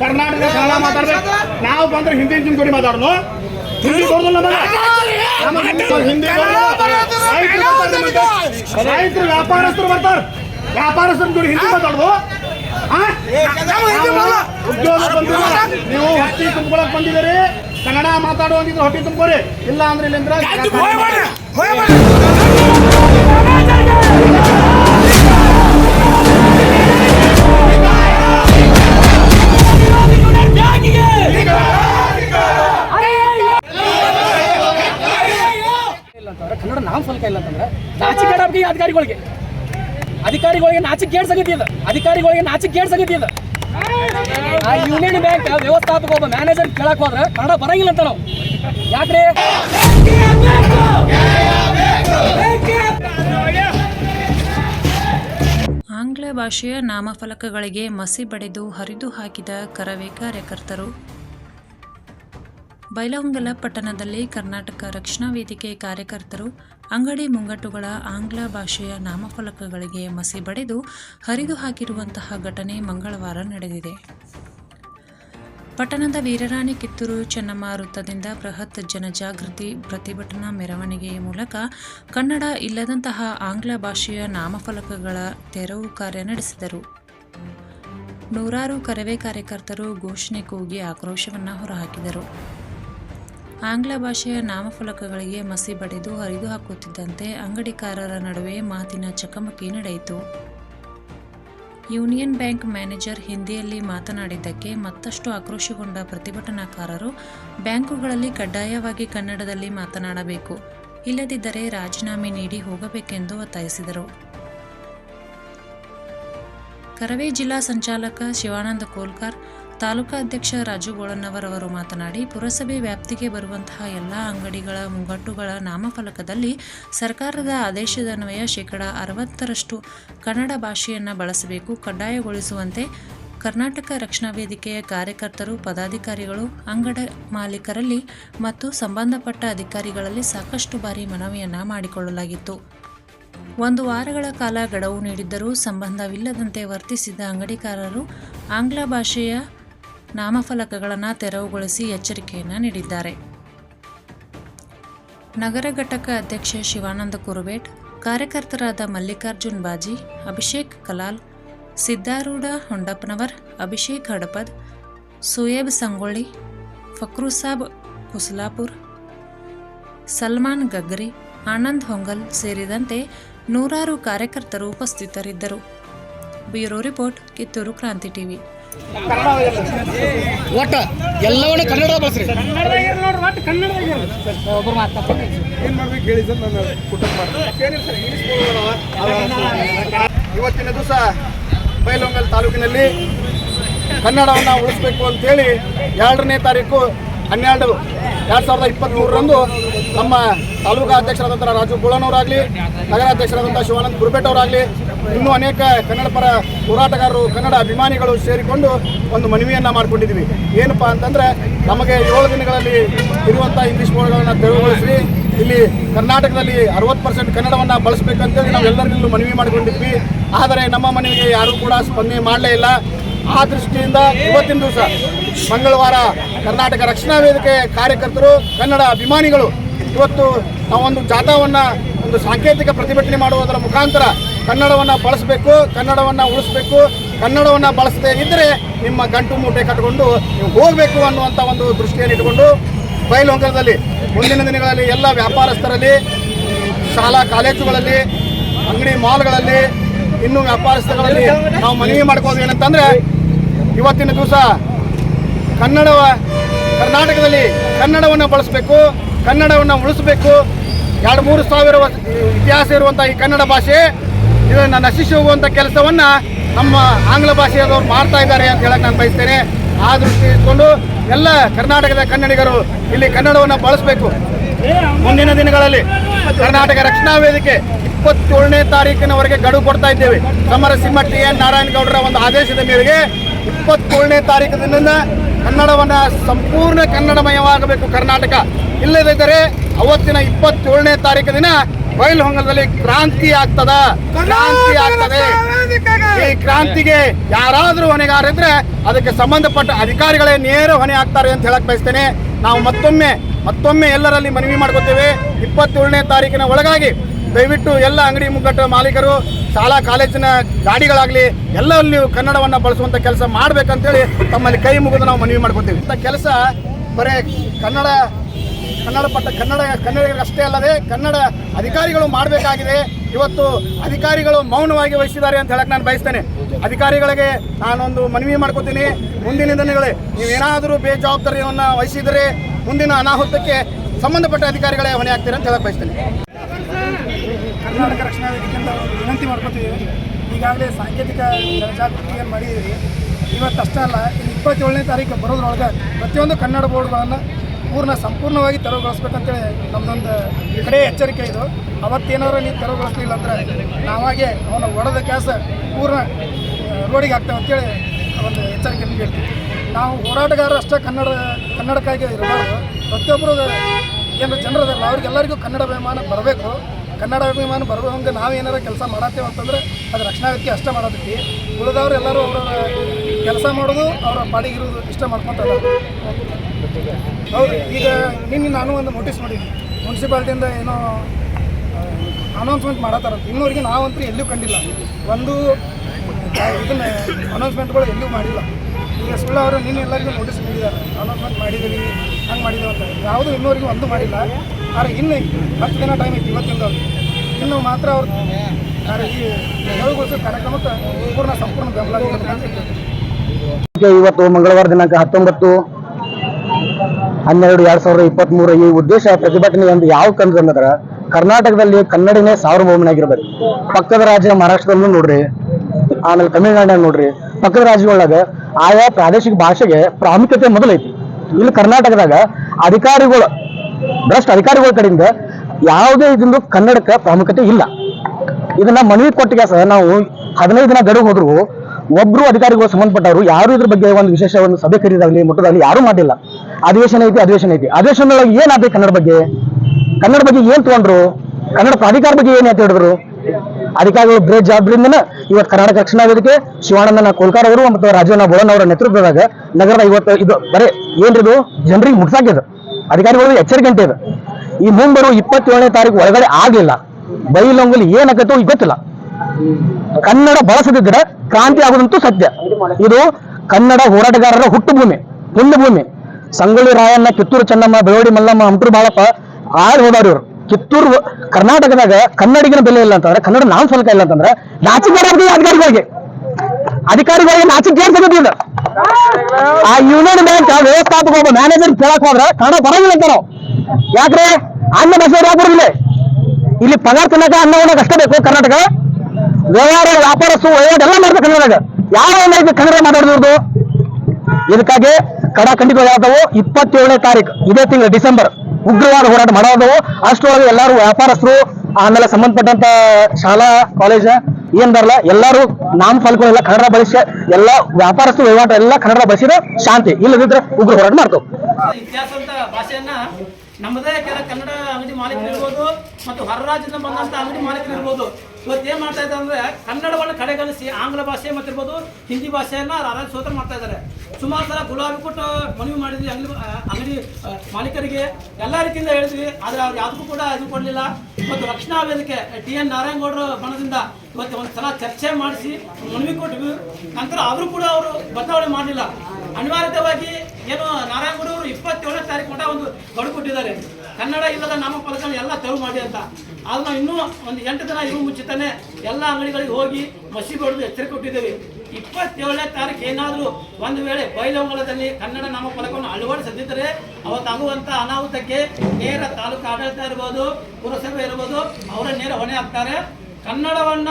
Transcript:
ಕರ್ನಾಟಕ ಕನ್ನಡ ಮಾತಾಡ್ಬೇಕು. ನಾವು ಬಂದ್ರೆ ಹಿಂದಿ ಮಾತಾಡೋನು ಹಿಂದಿ ಬರೋದಿಲ್ಲ ನಮಗೆ ಹಿಂದಿ. ರೈತರು. ವ್ಯಾಪಾರಸ್ಥರು ಬರ್ತಾರೆ. ವ್ಯಾಪಾರಸ್ಥರು ಜೋಡಿ ಹಿಂದಿ ಮಾತಾಡೋದು? ಉದ್ಯೋಗ ನೀವು ಹೊಟ್ಟಿ ತುಂಬ್ಕೊಳಕ್ ಬಂದಿದ್ದೀರಿ. ಕನ್ನಡ ಮಾತಾಡುವಂಗಿದ್ರೆ ಹೊಟ್ಟಿ ತುಂಬ್ಕೋರಿ. ಇಲ್ಲ ಅಂದ್ರೆ ಇಲ್ಲಿಂದ್ರ ಅಧಿಕಾರಿಗಳಿಗೆ. ಅಧಿಕಾರಿಗಳಿಗೆ ನಾಚಿಕೆ ಗೇಡ್ಸಗತಿ ಇದು. ಅಧಿಕಾರಿಗಳಿಗೆ ನಾಚಿಕೆ ಗೇಡ್ಸಗತಿ ಇದು. ಆ ಯೂನಿಯನ್ ಬ್ಯಾಂಕ್ ವ್ಯವಸ್ಥಾಪಕ ಒಬ್ಬ ಮ್ಯಾನೇಜರ್ ಕೇಳಕ್ ಹೋದ್ರೆ ಕನ್ನಡ ಬರಂಗಿಲ್ಲ ಅಂತ ನಾವು. ಯಾಕ್ರಿ? ಆಂಗ್ಲ ಭಾಷೆಯ ನಾಮಫಲಕಗಳಿಗೆ ಮಸಿ ಬಡಿದು ಹರಿದು ಹಾಕಿದ ಕರವೇ ಕಾರ್ಯಕರ್ತರು. ಬೈಲಹೊಂಗಲ ಪಟ್ಟಣದಲ್ಲಿ ಕರ್ನಾಟಕ ರಕ್ಷಣಾ ವೇದಿಕೆ ಕಾರ್ಯಕರ್ತರು ಅಂಗಡಿ ಮುಂಗಟ್ಟುಗಳ ಆಂಗ್ಲ ಭಾಷೆಯ ನಾಮಫಲಕಗಳಿಗೆ ಮಸಿ ಬಡಿದು ಹರಿದು ಹಾಕಿರುವಂತಹ ಘಟನೆ ಮಂಗಳವಾರ ನಡೆದಿದೆ. ಪಟ್ಟಣದ ವೀರರಾಣಿ ಕಿತ್ತೂರು ಚೆನ್ನಮ್ಮ ವೃತ್ತದಿಂದ ಬೃಹತ್ ಜನಜಾಗೃತಿ ಪ್ರತಿಭಟನಾ ಮೆರವಣಿಗೆಯ ಮೂಲಕ ಕನ್ನಡ ಇಲ್ಲದಂತಹ ಆಂಗ್ಲ ಭಾಷೆಯ ನಾಮಫಲಕಗಳ ತೆರವು ಕಾರ್ಯ ನಡೆಸಿದರು. ನೂರಾರು ಕರವೇ ಕಾರ್ಯಕರ್ತರು ಘೋಷಣೆ ಕೂಗಿ ಆಕ್ರೋಶವನ್ನು ಹೊರಹಾಕಿದರು. ಆಂಗ್ಲ ಭಾಷೆಯ ನಾಮಫಲಕಗಳಿಗೆ ಮಸಿ ಬಡಿದು ಹರಿದು ಹಾಕುತ್ತಿದ್ದಂತೆ ಅಂಗಡಿಕಾರರ ನಡುವೆ ಮಾತಿನ ಚಕಮಕಿ ನಡೆಯಿತು. ಯೂನಿಯನ್ ಬ್ಯಾಂಕ್ ಮ್ಯಾನೇಜರ್ ಹಿಂದಿಯಲ್ಲಿ ಮಾತನಾಡಿದ್ದಕ್ಕೆ ಮತ್ತಷ್ಟು ಆಕ್ರೋಶಗೊಂಡ ಪ್ರತಿಭಟನಾಕಾರರು ಬ್ಯಾಂಕುಗಳಲ್ಲಿ ಕಡ್ಡಾಯವಾಗಿ ಕನ್ನಡದಲ್ಲಿ ಮಾತನಾಡಬೇಕು, ಇಲ್ಲದಿದ್ದರೆ ರಾಜೀನಾಮೆ ನೀಡಿ ಹೋಗಬೇಕೆಂದು ಒತ್ತಾಯಿಸಿದರು. ಕರವೇ ಜಿಲ್ಲಾ ಸಂಚಾಲಕ ಶಿವಾನಂದ ಕೋಲ್ಕಾರ್ ತಾಲೂಕಾ ಅಧ್ಯಕ್ಷ ರಾಜು ಗೋಳನ್ನವರ್ ಅವರು ಮಾತನಾಡಿ, ಪುರಸಭೆ ವ್ಯಾಪ್ತಿಗೆ ಬರುವಂತಹ ಎಲ್ಲ ಅಂಗಡಿಗಳ ಮುಂಗಟ್ಟುಗಳ ನಾಮಫಲಕದಲ್ಲಿ ಸರ್ಕಾರದ ಆದೇಶದನ್ವಯ ಶೇಕಡ ಅರವತ್ತರಷ್ಟು ಕನ್ನಡ ಭಾಷೆಯನ್ನು ಬಳಸಬೇಕು, ಕಡ್ಡಾಯಗೊಳಿಸುವಂತೆ ಕರ್ನಾಟಕ ರಕ್ಷಣಾ ವೇದಿಕೆಯ ಕಾರ್ಯಕರ್ತರು, ಪದಾಧಿಕಾರಿಗಳು, ಅಂಗಡ ಮಾಲೀಕರಲ್ಲಿ ಮತ್ತು ಸಂಬಂಧಪಟ್ಟ ಅಧಿಕಾರಿಗಳಲ್ಲಿ ಸಾಕಷ್ಟು ಬಾರಿ ಮನವಿಯನ್ನು ಮಾಡಿಕೊಳ್ಳಲಾಗಿತ್ತು. ಒಂದು ವಾರಗಳ ಕಾಲ ಗಡುವು ನೀಡಿದ್ದರೂ ಸಂಬಂಧವಿಲ್ಲದಂತೆ ವರ್ತಿಸಿದ ಅಂಗಡಿಕಾರರು ಆಂಗ್ಲ ಭಾಷೆಯ ನಾಮಫಲಕಗಳನ್ನು ತೆರವುಗೊಳಿಸಿ ಎಚ್ಚರಿಕೆಯನ್ನು ನೀಡಿದ್ದಾರೆ. ನಗರ ಘಟಕ ಅಧ್ಯಕ್ಷ ಶಿವಾನಂದ ಕುರುಬೇಟ್ ಕಾರ್ಯಕರ್ತರಾದ ಮಲ್ಲಿಕಾರ್ಜುನ್ ಬಾಜಿ, ಅಭಿಷೇಕ್ ಕಲಾಲ್, ಸಿದ್ದಾರೂಢ ಹೊಂಡಪ್ಪನವರ್, ಅಭಿಷೇಕ್ ಹಡಪದ್, ಸುಯೇಬ್ ಸಂಗೊಳ್ಳಿ ಫಕ್ರುಸಾಬ್ ಕುಸಲಾಪುರ್, ಸಲ್ಮಾನ್ ಗಗ್ರಿ, ಆನಂದ್ ಹೊಂಗಲ್ ಸೇರಿದಂತೆ ನೂರಾರು ಕಾರ್ಯಕರ್ತರು ಉಪಸ್ಥಿತರಿದ್ದರು. ಬ್ಯೂರೋ ರಿಪೋರ್ಟ್ ಕಿತ್ತೂರು ಕ್ರಾಂತಿ ಟಿವಿ. ಒಟ್ಟ ಎಲ್ಲವನ್ನ ಕನ್ನಡ ಬಳಸ್ರಿ. ಕುಟುಂಬ ಇವತ್ತಿನ ದಿವಸ ಬೈಲೊಂಗಲ್ ತಾಲೂಕಿನಲ್ಲಿ ಕನ್ನಡವನ್ನು ಉಳಿಸ್ಬೇಕು ಅಂತೇಳಿ ಎರಡನೇ ತಾರೀಕು ಹನ್ನೆರಡು ಎರಡು ಸಾವಿರದ ಇಪ್ಪತ್ತ್ಮೂರರಂದು ನಮ್ಮ ತಾಲೂಕಾ ಅಧ್ಯಕ್ಷರಾದಂಥ ರಾಜು ಆಗಲಿ ನಗರಾಧ್ಯಕ್ಷರಾದಂಥ ಶಿವಾನಂದ ಗುರುಬೇಟ್ ಅವರಾಗಲಿ ಇನ್ನೂ ಅನೇಕ ಕನ್ನಡ ಪರ ಹೋರಾಟಗಾರರು, ಕನ್ನಡ ಅಭಿಮಾನಿಗಳು ಸೇರಿಕೊಂಡು ಒಂದು ಮನವಿಯನ್ನು ಮಾಡಿಕೊಂಡಿದ್ದೀವಿ. ಏನಪ್ಪ ಅಂತಂದ್ರೆ, ನಮಗೆ ಏಳು ದಿನಗಳಲ್ಲಿ ಇರುವಂಥ ಇಂಗ್ಲೀಷ್ ಬೋರ್ಡ್ಗಳನ್ನು ತೆರವುಗೊಳಿಸಿ ಇಲ್ಲಿ ಕರ್ನಾಟಕದಲ್ಲಿ ಅರವತ್ತು ಪರ್ಸೆಂಟ್ ಕನ್ನಡವನ್ನು ಬಳಸಬೇಕಂತೇಳಿ ನಾವೆಲ್ಲರಿಗೂ ಮನವಿ ಮಾಡಿಕೊಂಡಿದ್ವಿ. ಆದರೆ ನಮ್ಮ ಮನವಿಗೆ ಯಾರೂ ಕೂಡ ಸ್ಪಂದನೆ ಮಾಡಲೇ ಇಲ್ಲ. ಆ ದೃಷ್ಟಿಯಿಂದ ಇವತ್ತಿನ ದಿವಸ ಮಂಗಳವಾರ ಕರ್ನಾಟಕ ರಕ್ಷಣಾ ವೇದಿಕೆ ಕಾರ್ಯಕರ್ತರು, ಕನ್ನಡ ಅಭಿಮಾನಿಗಳು ಇವತ್ತು ನಾವೊಂದು ಜಾಥಾವನ್ನು, ಒಂದು ಸಾಂಕೇತಿಕ ಪ್ರತಿಭಟನೆ ಮಾಡುವುದರ ಮುಖಾಂತರ ಕನ್ನಡವನ್ನು ಬಳಸಬೇಕು, ಕನ್ನಡವನ್ನು ಉಳಿಸಬೇಕು, ಕನ್ನಡವನ್ನು ಬಳಸದೇ ಇದ್ದರೆ ನಿಮ್ಮ ಗಂಟು ಮೂಟೆ ಕಟ್ಟಿಕೊಂಡು ನೀವು ಹೋಗಬೇಕು ಅನ್ನುವಂಥ ಒಂದು ದೃಷ್ಟಿಯನ್ನು ಇಟ್ಟುಕೊಂಡು ಬಯಲುಹೊಂಗಲದಲ್ಲಿ ಮುಂದಿನ ದಿನಗಳಲ್ಲಿ ಎಲ್ಲ ವ್ಯಾಪಾರಸ್ಥರಲ್ಲಿ, ಶಾಲಾ ಕಾಲೇಜುಗಳಲ್ಲಿ, ಅಂಗಡಿ ಮಾಲ್ಗಳಲ್ಲಿ, ಇನ್ನೂ ವ್ಯಾಪಾರಸ್ಥಗಳಲ್ಲಿ ನಾವು ಮನವಿ ಮಾಡ್ಕೋದು ಏನಂತಂದ್ರೆ ಇವತ್ತಿನ ದಿವಸ ಕನ್ನಡ ಕರ್ನಾಟಕದಲ್ಲಿ ಕನ್ನಡವನ್ನು ಬಳಸಬೇಕು, ಕನ್ನಡವನ್ನು ಉಳಿಸಬೇಕು. ಎರಡು ಮೂರು ಸಾವಿರ ಇತಿಹಾಸ ಇರುವಂಥ ಈ ಕನ್ನಡ ಭಾಷೆ ಇದನ್ನು ನಶಿಸಿ ಹೋಗುವಂಥ ಕೆಲಸವನ್ನು ನಮ್ಮ ಆಂಗ್ಲ ಭಾಷೆಯವರು ಮಾಡ್ತಾ ಇದ್ದಾರೆ ಅಂತ ಹೇಳಕ್ಕೆ ನಾನು ಬಯಸ್ತೇನೆ. ಆ ದೃಷ್ಟಿ ಇಟ್ಕೊಂಡು ಎಲ್ಲ ಕರ್ನಾಟಕದ ಕನ್ನಡಿಗರು ಇಲ್ಲಿ ಕನ್ನಡವನ್ನು ಬಳಸಬೇಕು. ಮುಂದಿನ ದಿನಗಳಲ್ಲಿ ಕರ್ನಾಟಕ ರಕ್ಷಣಾ ವೇದಿಕೆ ಇಪ್ಪತ್ತೇಳನೇ ತಾರೀಕಿನವರೆಗೆ ಗಡುವು ಕೊಡ್ತಾ ಇದ್ದೇವೆ. ಸಮರಸಿಂಹ ಟಿ ಎನ್ ನಾರಾಯಣಗೌಡರ ಒಂದು ಆದೇಶದ ಮೇರೆಗೆ ಇಪ್ಪತ್ತೇಳನೇ ತಾರೀಕಿನಿಂದ ಕನ್ನಡವನ್ನ ಸಂಪೂರ್ಣ ಕನ್ನಡಮಯವಾಗಬೇಕು ಕರ್ನಾಟಕ. ಇಲ್ಲದಿದ್ದರೆ ಅವತ್ತಿನ ಇಪ್ಪತ್ತೇಳನೇ ತಾರೀಕು ದಿನ ಬಯಲುಹೊಂಗಲದಲ್ಲಿ ಕ್ರಾಂತಿ ಆಗ್ತದ? ಕ್ರಾಂತಿ ಆಗ್ತದೆ. ಈ ಕ್ರಾಂತಿಗೆ ಯಾರಾದರೂ ಹೊಣೆಗಾರಿದ್ರೆ ಅದಕ್ಕೆ ಸಂಬಂಧಪಟ್ಟ ಅಧಿಕಾರಿಗಳೇ ನೇರ ಹೊಣೆ ಆಗ್ತಾರೆ ಅಂತ ಹೇಳಕ್ ಬಯಸ್ತೇನೆ. ನಾವು ಮತ್ತೊಮ್ಮೆ ಮತ್ತೊಮ್ಮೆ ಎಲ್ಲರಲ್ಲಿ ಮನವಿ ಮಾಡ್ಕೋತೇವೆ. ಇಪ್ಪತ್ತೇಳನೇ ತಾರೀಕಿನ ಒಳಗಾಗಿ ದಯವಿಟ್ಟು ಎಲ್ಲ ಅಂಗಡಿ ಮುಗ್ಗಟ್ಟ ಮಾಲೀಕರು ಶಾಲಾ ಕಾಲೇಜಿನ ಗಾಡಿಗಳಾಗಲಿ ಎಲ್ಲರಲ್ಲಿಯೂ ಕನ್ನಡವನ್ನು ಬಳಸುವಂಥ ಕೆಲಸ ಮಾಡ್ಬೇಕಂತೇಳಿ ತಮ್ಮಲ್ಲಿ ಕೈ ಮುಗಿದು ನಾವು ಮನವಿ ಮಾಡ್ಕೋತೀವಿ. ಇಂಥ ಕೆಲಸ ಬರೇ ಕನ್ನಡ ಕನ್ನಡ ಪಟ್ಟ ಕನ್ನಡ, ಕನ್ನಡಿಗರಷ್ಟೇ ಅಲ್ಲದೆ ಕನ್ನಡ ಅಧಿಕಾರಿಗಳು ಮಾಡಬೇಕಾಗಿದೆ. ಇವತ್ತು ಅಧಿಕಾರಿಗಳು ಮೌನವಾಗಿ ವಹಿಸಿದ್ದಾರೆ ಅಂತ ಹೇಳಕ್ ನಾನು ಬಯಸ್ತೇನೆ. ಅಧಿಕಾರಿಗಳಿಗೆ ನಾನೊಂದು ಮನವಿ ಮಾಡ್ಕೋತೀನಿ. ಮುಂದಿನ ದಿನಗಳೇ ನೀವೇನಾದರೂ ಬೇಜವಾಬ್ದಾರಿಯನ್ನು ವಹಿಸಿದರೆ ಮುಂದಿನ ಅನಾಹುತಕ್ಕೆ ಸಂಬಂಧಪಟ್ಟ ಅಧಿಕಾರಿಗಳೇ ಹೊಣೆ ಆಗ್ತೀರಿ ಅಂತ ಹೇಳಕ್ ಬಯಸ್ತೇನೆ. ಕರ್ನಾಟಕ ರಕ್ಷಣಾ ವೇದಿಕೆಯಿಂದ ವಿನಂತಿ ಮಾಡ್ಕೋತೀವಿ. ಈಗಾಗಲೇ ಸಾಂಕೇತಿಕ ಜನಜಾಗೃತಿಯನ್ನು ಮಾಡಿದ್ದೀವಿ. ಇವತ್ತು ಅಷ್ಟೇ ಅಲ್ಲ ಇಪ್ಪತ್ತೇಳನೇ ತಾರೀಕು ಬರೋದ್ರೊಳಗೆ ಪ್ರತಿಯೊಂದು ಕನ್ನಡ ಬೋರ್ಡ್ಗಳನ್ನು ಪೂರ್ಣ ಸಂಪೂರ್ಣವಾಗಿ ತೆರವುಗೊಳಿಸ್ಬೇಕಂತೇಳಿ ನಮ್ಮದೊಂದು ಕಡೆ ಎಚ್ಚರಿಕೆ ಇದು. ಅವತ್ತೇನಾದ್ರು ನೀವು ತೆರವುಗೊಳಿಸ್ಲಿಲ್ಲ ಅಂದರೆ ನಾವಾಗೆ ಅವನ ಒಡೆದ ಕೆಲಸ ಪೂರ್ಣ ರೋಡಿಗೆ ಆಗ್ತೇವೆ ಅಂತೇಳಿ ಒಂದು ಎಚ್ಚರಿಕೆಯನ್ನು ನೀಡ್ತೀವಿ ನಾವು ಹೋರಾಟಗಾರರು ಅಷ್ಟೇ ಕನ್ನಡ, ಕನ್ನಡಕ್ಕಾಗಿ ಇರಬಾರ್ದು. ಪ್ರತಿಯೊಬ್ಬರು ಏನು ಜನರದಲ್ಲ, ಅವ್ರಿಗೆಲ್ಲರಿಗೂ ಕನ್ನಡ ಅಭಿಮಾನ ಬರಬೇಕು. ಕನ್ನಡ ಅಭಿಮಾನ ನಾವು ನಾವೇನಾರ ಕೆಲಸ ಮಾಡತ್ತೇವೆ ಅಂತಂದರೆ ಅದು ರಕ್ಷಣಾ ವ್ಯಕ್ತಿ ಅಷ್ಟೇ ಮಾಡೋದಕ್ಕೆ. ಉಳಿದವ್ರು ಎಲ್ಲರೂ ಅವರ ಕೆಲಸ ಮಾಡೋದು, ಅವರ ಪಾಡಿಗಿರೋದು ಇಷ್ಟ ಮಾಡ್ಕೊತಾರೆ ಹೌದು, ಈಗ ನಿನ್ನೆ ನಾನು ಒಂದು ನೋಟಿಸ್ ನೋಡಿದ್ವಿ ಮುನ್ಸಿಪಾಲ್ಟಿಯಿಂದ ಏನೋ ಅನೌನ್ಸ್ಮೆಂಟ್ ಮಾಡತ್ತಾರಂತ. ಇನ್ನೂರಿಗೆ ನಾವಂತೂ ಎಲ್ಲೂ ಕಂಡಿಲ್ಲ. ಒಂದು ಇದನ್ನ ಅನೌನ್ಸ್ಮೆಂಟ್ಗಳು ಎಲ್ಲೂ ಮಾಡಿಲ್ಲ. ಈಗ ಸುಳ್ಳು ಅವರು ನಿನ್ನೆ ಎಲ್ಲರಿಗೂ ನೋಟಿಸ್ ನೀಡಿದ್ದಾರೆ. ಅನೌನ್ಸ್ಮೆಂಟ್ ಮಾಡಿದ್ದೀವಿ ಹಂಗೆ ಮಾಡಿದ್ದೀವಿ ಅಂತ. ಯಾವುದೂ ಇನ್ನೂರಿಗೆ ಒಂದು ಮಾಡಿಲ್ಲ. ಆದರೆ ಇನ್ನು ಹತ್ತು ದಿನ ಟೈಮ್ ಐತಿ ಇವತ್ತಿಂದ. ಇನ್ನು ಮಾತ್ರ ಅವ್ರು ಕಾರ್ಯಕ್ರಮಕ್ಕೆ ಪೂರ್ಣ ಸಂಪೂರ್ಣ ಬೆಂಬಲ. ಇವತ್ತು ಮಂಗಳವಾರ ದಿನಾಂಕ ಹತ್ತೊಂಬತ್ತು. ಹನ್ನೆರಡು, ಎರಡ್ ಸಾವಿರದ ಇಪ್ಪತ್ತ್ ಮೂರು ಈ ಉದ್ದೇಶ ಪ್ರತಿಭಟನೆ ಒಂದು ಯಾವ ಕಂಡು ಅಂದ್ರೆ ಕರ್ನಾಟಕದಲ್ಲಿ ಕನ್ನಡನೇ ಸಾರ್ವಭೌಮನಾಗಿರ್ಬೇಕು. ಪಕ್ಕದ ರಾಜ್ಯ ಮಹಾರಾಷ್ಟ್ರದಲ್ಲೂ ನೋಡ್ರಿ, ಆಮೇಲೆ ತಮಿಳುನಾಡಿನಾಗ ನೋಡ್ರಿ, ಪಕ್ಕದ ರಾಜ್ಯಗಳಾಗ ಆಯಾ ಪ್ರಾದೇಶಿಕ ಭಾಷೆಗೆ ಪ್ರಾಮುಖ್ಯತೆ ಮೊದಲೈತಿ. ಇಲ್ಲಿ ಕರ್ನಾಟಕದಾಗ ಅಧಿಕಾರಿಗಳು, ಭ್ರಷ್ಟ ಅಧಿಕಾರಿಗಳ ಕಡೆಯಿಂದ ಯಾವುದೇ ಇದೊಂದು ಕನ್ನಡಕ್ಕೆ ಪ್ರಾಮುಖ್ಯತೆ ಇಲ್ಲ. ಇದನ್ನ ಮನವಿ ಕೊಟ್ಟಿಗೆ ಸಹ ನಾವು ಹದಿನೈದು ದಿನ ಗಡುವು ಹೋದ್ರು, ಒಬ್ರು ಅಧಿಕಾರಿಗಳು ಸಂಬಂಧಪಟ್ಟವರು, ಯಾರು ಇದ್ರ ಬಗ್ಗೆ ಒಂದು ವಿಶೇಷ ಒಂದು ಸಭೆ ಕರೀದಾಗ್ಲಿ, ಮುಟ್ಟದಾಗ್ಲಿ, ಯಾರು ಮಾಡಿಲ್ಲ. ಅಧಿವೇಶನ ಐತಿ ಅಧಿವೇಶನ ಐತಿ. ಅಧಿವೇಶನದೊಳಗೆ ಏನಾಗ್ಬೇಕು ಕನ್ನಡ ಬಗ್ಗೆ? ಕನ್ನಡ ಬಗ್ಗೆ ಏನ್ ತಗೊಂಡ್ರು? ಕನ್ನಡ ಪ್ರಾಧಿಕಾರ ಬಗ್ಗೆ ಏನ್ ಅಂತ ಹೇಳಿದ್ರು? ಅಧಿಕಾರಿಗಳು ಬ್ರೇಜ್ ಜವಾಬ್ದಾರಿಯಿಂದನ ಇವತ್ತು ಕರ್ನಾಟಕ ರಕ್ಷಣಾ ವೇದಿಕೆ, ಶಿವಾನಂದನ ಕೋಲ್ಕಾರ್ ಅವರು ಮತ್ತು ರಾಜೀವನ ಬೋಳನ್ ಅವರ ನೇತೃತ್ವದಾಗ ನಗರದ ಇವತ್ತು ಇದು ಬರೇ ಏನ್ರಿದು? ಜನರಿಗೆ ಮುಟ್ಸಾಕಿದ್ರು ಅಧಿಕಾರಿಗಳು ಎಚ್ಚರಿಕೆ ಅಂತ ಇದು. ಈ ಮುಂಬರುವ ಇಪ್ಪತ್ತೇಳನೇ ತಾರೀಕು ಒಳಗಡೆ ಆಗ್ಲಿಲ್ಲ. ಬೈಲೊಂಗಲಿ ಏನಾಗತ್ತೋ ಈಗ ಗೊತ್ತಿಲ್ಲ. ಕನ್ನಡ ಬಳಸದಿದ್ರೆ ಕ್ರಾಂತಿ ಆಗುದಂತೂ ಸತ್ಯ. ಇದು ಕನ್ನಡ ಹೋರಾಟಗಾರರ ಹುಟ್ಟುಭೂಮಿ, ಪುಣ್ಯಭೂಮಿ. ಸಂಗೊಳ್ಳಿ ರಾಯಣ್ಣ, ಕಿತ್ತೂರು ಚೆನ್ನಮ್ಮ, ಬೆಳವಡಿ ಮಲ್ಲಮ್ಮ ಹಂಪರು ಬಾಳಪ್ಪ ಆಳ್ ಹೋದಾರ ಇವರು. ಕಿತ್ತೂರು ಕರ್ನಾಟಕದಾಗ ಕನ್ನಡಿಗನ ಬೆಲೆ ಇಲ್ಲ ಅಂತಂದ್ರೆ, ಕನ್ನಡ ನಾಮ ಫಲಕ ಇಲ್ಲ ಅಂತಂದ್ರೆ ನಾಚಿಕೆ ಅಧಿಕಾರಿಗಳಿಗೆ. ಅಧಿಕಾರಿಗಳಿಗೆ ನಾಚಿಕೆ ಸಿಗುತ್ತಿಲ್ಲ ಆ ಯೂನಿಯನ್ ಬ್ಯಾಂಕ್ ವ್ಯವಸ್ಥಾಪಕ ಒಬ್ಬ ಮ್ಯಾನೇಜರ್ ಕೇಳಕ್ ಹೋದ್ರೆ ಕನ್ನಡ ಬರೋದಿಲ್ಲ ಅಂತ ನಾವು ಯಾಕ್ರೆ? ಅನ್ನ ಬಸವರು ಯಾಕೆ ಇಲ್ಲಿ ಪಗಾರ ತಿನ್ನಕ ಅನ್ನ ಉಣ್ಣಕ್ಕೆ ಬೇಕು ಕರ್ನಾಟಕ. ವ್ಯವಹಾರ ವ್ಯಾಪಾರಸ್ಥ ವಹಿವಾಟು ಎಲ್ಲ ಮಾಡ್ತಾರೆ ಕನ್ನಡದಾಗ. ಯಾವ ಏನಾಯ್ತು ಕನ್ನಡ ಮಾತಾಡಿದ್ರು ಇದಕ್ಕಾಗಿ ಕಡ ಖಂಡಿತವಾದವು ಇಪ್ಪತ್ತೇಳನೇ ತಾರೀಕು ಇದೇ ತಿಂಗಳು ಡಿಸೆಂಬರ್, ಉಗ್ರವಾದ ಹೋರಾಟ ಮಾಡೋದವು ಅಷ್ಟರೊಳಗೆ ಎಲ್ಲರೂ ವ್ಯಾಪಾರಸ್ಥರು, ಆಮೇಲೆ ಸಂಬಂಧಪಟ್ಟಂತ ಶಾಲಾ, ಕಾಲೇಜ್, ಏನ್ ಬರಲ್ಲ, ಎಲ್ಲರೂ ನಾಮ ಫಲಕಗಳೆಲ್ಲ ಕನ್ನಡ ಬಳಸಿ, ಎಲ್ಲ ವ್ಯಾಪಾರಸ್ಥರು, ವಹಿವಾಟು ಎಲ್ಲ ಕನ್ನಡ ಬಳಸಿದ್ರೆ ಶಾಂತಿ, ಇಲ್ಲದಿದ್ರೆ ಉಗ್ರ ಹೋರಾಟ ಮಾಡ್ತವೆ. ಇತಿಹಾಸ ಭಾಷೆಯನ್ನ ನಮ್ಮದೇ ಕೆಲ ಕನ್ನಡ ಅಂಗಡಿ ಮಾಲೀಕರು ಇರ್ಬೋದು ಮತ್ತು ಹೊರ ರಾಜ್ಯದಿಂದ ಬಂದಂತ ಅಂಗಡಿ ಮಾಲೀಕರು ಇರ್ಬೋದು. ಇವತ್ತು ಏನು ಮಾಡ್ತಾ ಇದ್ದಾರೆ ಅಂದ್ರೆ ಕನ್ನಡವನ್ನು ಕಡೆಗಣಿಸಿ ಆಂಗ್ಲ ಭಾಷೆ ಮತ್ತಿರ್ಬೋದು ಹಿಂದಿ ಭಾಷೆಯನ್ನ ರಾಜ್ಯ ಸೋತ್ರ ಮಾಡ್ತಾ ಇದ್ದಾರೆ. ಸುಮಾರು ಸಲ ಗುಲಾಬಿ ಕೊಟ್ಟು ಮನವಿ ಮಾಡಿದ್ವಿ ಅಂಗಡಿ ಅಂಗಡಿ ಮಾಲೀಕರಿಗೆ. ಎಲ್ಲ ರೀತಿಯಿಂದ ಹೇಳಿದ್ವಿ, ಆದ್ರೆ ಅವ್ರು ಯಾವುದಕ್ಕೂ ಕೂಡ ಇದು ಕೊಡಲಿಲ್ಲ. ಇವತ್ತು ರಕ್ಷಣಾ ವೇದಿಕೆ, ಟಿ ಎನ್ ನಾರಾಯಣಗೌಡರ ಬಣದಿಂದ ಇವತ್ತು ಒಂದು ಸಲ ಚರ್ಚೆ ಮಾಡಿಸಿ ಮನವಿ ಕೊಟ್ವಿ. ನಂತರ ಅವರು ಕೂಡ ಅವರು ಬದಲಾವಣೆ ಮಾಡಲಿಲ್ಲ. ಅನಿವಾರ್ಯವಾಗಿ ಏನು ನಾರಾಯಣಗೌಡ ಅವರು ಇಪ್ಪತ್ತೇಳನೇ ತಾರೀಕು ಕೂಡ ಒಂದು ಕೊಟ್ಟಿದ್ದಾರೆ. ಕನ್ನಡ ಇಲ್ಲದ ನಾಮಪಲಕ ಎಲ್ಲ ತೆರವು ಮಾಡಿ ಅಂತ. ಆದ್ರೆ ನಾವು ಇನ್ನೂ ಒಂದು ಎಂಟು ದಿನ ಇರುವ ಮುಂಚಿತನೇ ಎಲ್ಲ ಅಂಗಡಿಗಳಿಗೆ ಹೋಗಿ ಮಸಿ ಬಡಿದು ಎಚ್ಚರಿಕೆ ಕೊಟ್ಟಿದ್ದೇವೆ. ಇಪ್ಪತ್ತೇಳನೇ ತಾರೀಕು ಏನಾದರೂ ಒಂದು ವೇಳೆ ಬೈಲಂಗಳದಲ್ಲಿ ಕನ್ನಡ ನಾಮ ಫಲಕವನ್ನು ಅಳವಡಿಸದಿದ್ದರೆ ಅವತ್ತಾಗುವಂಥ ಅನಾಹುತಕ್ಕೆ ನೇರ ತಾಲೂಕು ಆಡಳಿತ ಇರ್ಬೋದು, ಪುರಸಭೆ ಇರ್ಬೋದು, ಅವರ ನೇರ ಹೊಣೆ ಆಗ್ತಾರೆ. ಕನ್ನಡವನ್ನ